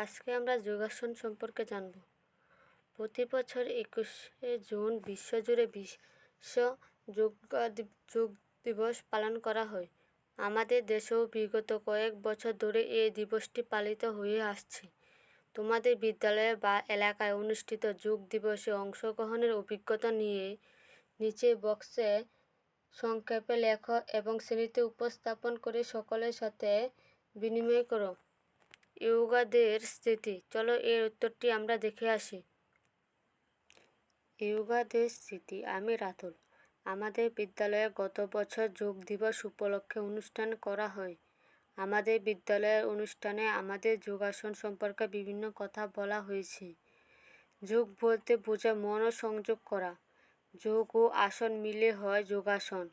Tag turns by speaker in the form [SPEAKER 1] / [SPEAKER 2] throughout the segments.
[SPEAKER 1] আজকে আমরা যোগাসন সম্পর্কে জানব। প্রতি বছর একুশে জুন বিশ্বজুড়ে বিশ্ব যোগা যোগ দিবস পালন করা হয়। আমাদের দেশেও বিগত কয়েক বছর ধরে এই দিবসটি পালিত হয়ে আসছে। তোমাদের বিদ্যালয়ে বা এলাকায় অনুষ্ঠিত যোগ দিবসে অংশগ্রহণের অভিজ্ঞতা নিয়ে নিচে বক্সে সংক্ষেপে লেখ এবং শ্রেণীতে উপস্থাপন করে সকলের সাথে বিনিময় করো। ইয়োগাদের স্মৃতি চলো এর উত্তরটি আমরা দেখে আসি। ইয়োগাদের স্মৃতি আমি রাতুল। আমাদের বিদ্যালয়ে গত বছর যোগ দিবস উপলক্ষে অনুষ্ঠান করা হয়। আমাদের বিদ্যালয়ের অনুষ্ঠানে আমাদের যোগাসন সম্পর্কে বিভিন্ন কথা বলা হয়েছে। যোগ বলতে বোঝা মন সংযোগ করা। যোগ ও আসন মিলে হয় যোগাসন।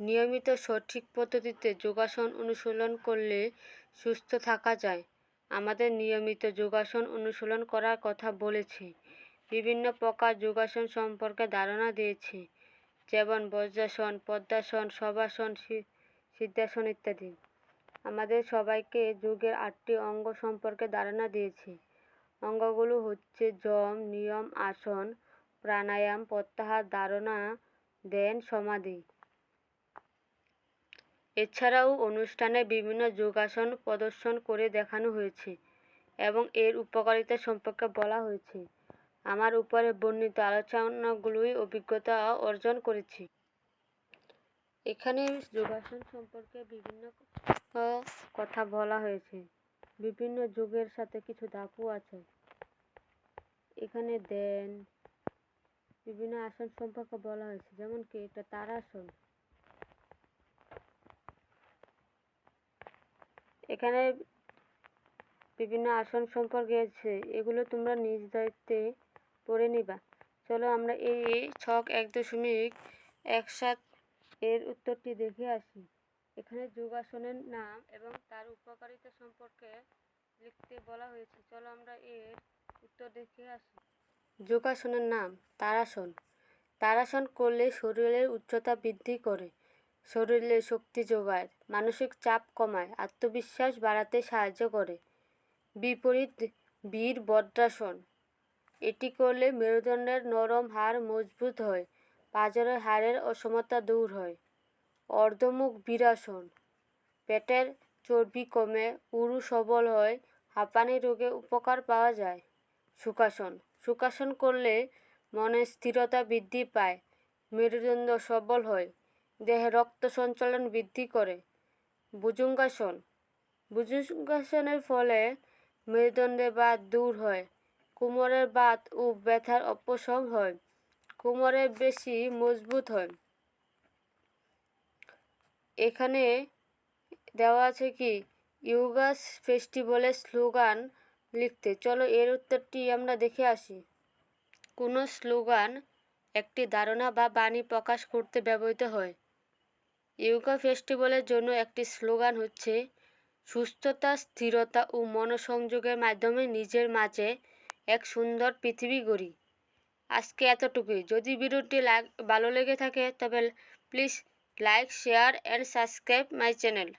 [SPEAKER 1] নিয়মিত সঠিক পদ্ধতিতে যোগাসন অনুশীলন করলে সুস্থ থাকা যায়। আমাদের নিয়মিত যোগাসন অনুশীলন করার কথা বলেছে। বিভিন্ন প্রকার যোগাসন সম্পর্কে ধারণা দিয়েছে, যেমন বজ্রাসন, পদ্মাসন শবাসন সিদ্ধাসন ইত্যাদি। আমাদের সবাইকে যোগের আটটি অঙ্গ সম্পর্কে ধারণা দিয়েছে। অঙ্গগুলো হচ্ছে যম নিয়ম, আসন, প্রাণায়াম, প্রত্যাহার, ধারণা, ধ্যান, সমাধি। এছাড়াও অনুষ্ঠানে বিভিন্ন যোগাসন প্রদর্শন করে দেখানো হয়েছে এবং এর উপকারিতা সম্পর্কে বলা হয়েছে। আমার উপরে বর্ণিত আলোচনাগুলোই অভিজ্ঞতা অর্জন করেছি। এখানে যোগাসন সম্পর্কে বিভিন্ন কথা বলা হয়েছে। বিভিন্ন যুগের সাথে কিছু ধাপও আছে। এখানে দেন, বিভিন্ন আসন সম্পর্কে বলা হয়েছে, যেমন কি এটা তারাসন। এখানে বিভিন্ন আসন সম্পর্কে আছে। এগুলো তোমরা নিজ দায়িত্বে পড়ে নিবা। চলো আমরা এই ছক এক দশমিক এক সাত এর উত্তরটি দেখে আসি। এখানে যোগাসনের নাম এবং তার উপকারিতা সম্পর্কে লিখতে বলা হয়েছে। চলো আমরা এর উত্তর দেখে আসি। যোগাসনের নাম তারাসন। তারাসন করলে শরীরের উচ্চতা বৃদ্ধি করে। শরীরে শক্তি যোগায়, মানসিক চাপ কমায়, আত্মবিশ্বাস বাড়াতে সাহায্য করে। বিপরীত বীর বজ্রাসন, এটি করলে মেরুদণ্ডের নরম হাড় মজবুত হয়, পাঁজরের হাড়ের অসমতা দূর হয়। অর্ধমুখ বীরাসন, পেটের চর্বি কমে উরু সবল হয়, হাঁপানি রোগে উপকার পাওয়া যায়। সুকাসন সুকাসন করলে মনে স্থিরতা বৃদ্ধি পায়, মেরুদণ্ড সবল হয়। দেহে রক্ত সঞ্চালন বৃদ্ধি করে। ভুজঙ্গাসন। ভুজঙ্গাসনের ফলে মেরুদণ্ডের বাত দূর হয়, কোমরের বাত ও ব্যথার অপশম হয় কোমরের বেশি মজবুত হয়। এখানে দেওয়া আছে কি ইয়োগা ফেস্টিভ্যালের স্লোগান লিখতে। চলো এর উত্তরটি আমরা দেখে আসি। কোনো স্লোগান একটি ধারণা বা বাণী প্রকাশ করতে ব্যবহৃত হয়। ইয়োগা ফেস্টিভ্যালের জন্য একটি স্লোগান হচ্ছে, সুস্থতা, স্থিরতা ও মনোসংযোগের মাধ্যমে নিজের মাঝে এক সুন্দর পৃথিবী গড়ি। আজকে এতটুকুই। যদি ভিডিওটি ভালো লেগে থাকে, তবে please like, share, and subscribe my channel.